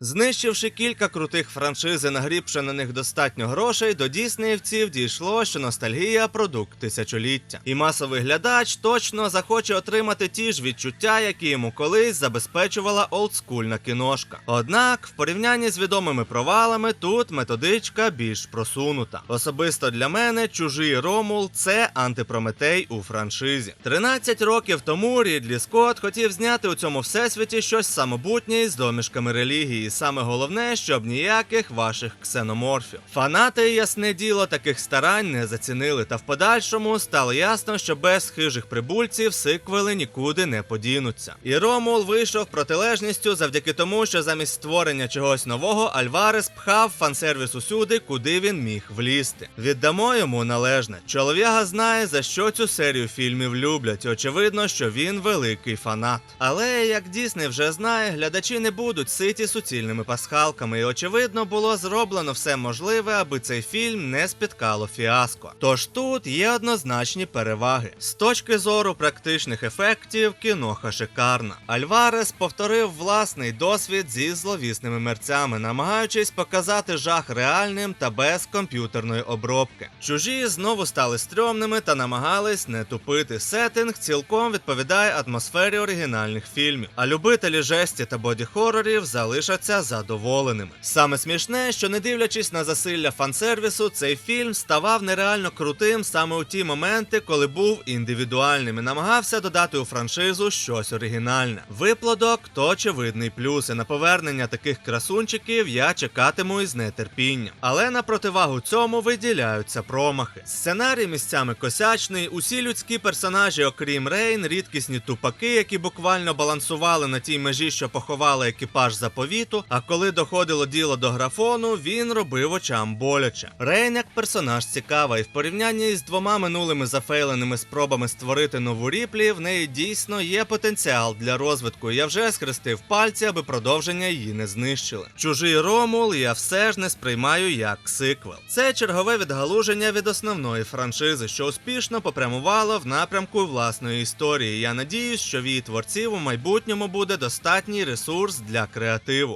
Знищивши кілька крутих франшиз і нагрібши на них достатньо грошей, до діснеївців дійшло, що ностальгія продукт тисячоліття. І масовий глядач точно захоче отримати ті ж відчуття, які йому колись забезпечувала олдскульна кіношка. Однак, в порівнянні з відомими провалами, тут методичка більш просунута. Особисто для мене чужий Ромул це антипрометей у франшизі. 13 років тому Рідлі Скотт хотів зняти у цьому всесвіті щось самобутнє з домішками релігії. Саме головне, щоб ніяких ваших ксеноморфів. Фанати, ясне діло, таких старань не зацінили, та в подальшому стало ясно, що без хижих прибульців сиквели нікуди не подінуться. І Ромул вийшов протилежністю завдяки тому, що замість створення чогось нового Альварес пхав фансервіс усюди, куди він міг влізти. Віддамо йому належне. Чолов'яга знає, за що цю серію фільмів люблять. Очевидно, що він великий фанат. Але як Дісней вже знає, глядачі не будуть ситі суцільними пасхалками, і очевидно було зроблено все можливе, аби цей фільм не спіткало фіаско. Тож тут є однозначні переваги. З точки зору практичних ефектів, кіноха шикарна. Альварес повторив власний досвід зі зловісними мерцями, намагаючись показати жах реальним та без комп'ютерної обробки. Чужі знову стали стрьомними та намагались не тупити. Сеттинг цілком відповідає атмосфері оригінальних фільмів. А любителі жесті та боді-хорорів залишаться задоволеними. Саме смішне, що не дивлячись на засилля фансервісу, цей фільм ставав нереально крутим саме у ті моменти, коли був індивідуальним і намагався додати у франшизу щось оригінальне. Виплодок то очевидний плюс, і на повернення таких красунчиків я чекатиму із нетерпінням. Але на противагу цьому виділяються промахи. Сценарій місцями косячний, усі людські персонажі, окрім Рейн, рідкісні тупаки, які буквально балансували на тій межі, що поховали екіпаж заповіту. А коли доходило діло до графону, він робив очам боляче. Рейн як персонаж цікава, і в порівнянні з двома минулими зафейленими спробами створити нову ріплі, в неї дійсно є потенціал для розвитку. Я вже схрестив пальці, аби продовження її не знищили. Чужий Ромул я все ж не сприймаю як сиквел. Це чергове відгалуження від основної франшизи, що успішно попрямувало в напрямку власної історії. Я надіюсь, що в її творців у майбутньому буде достатній ресурс для креативу.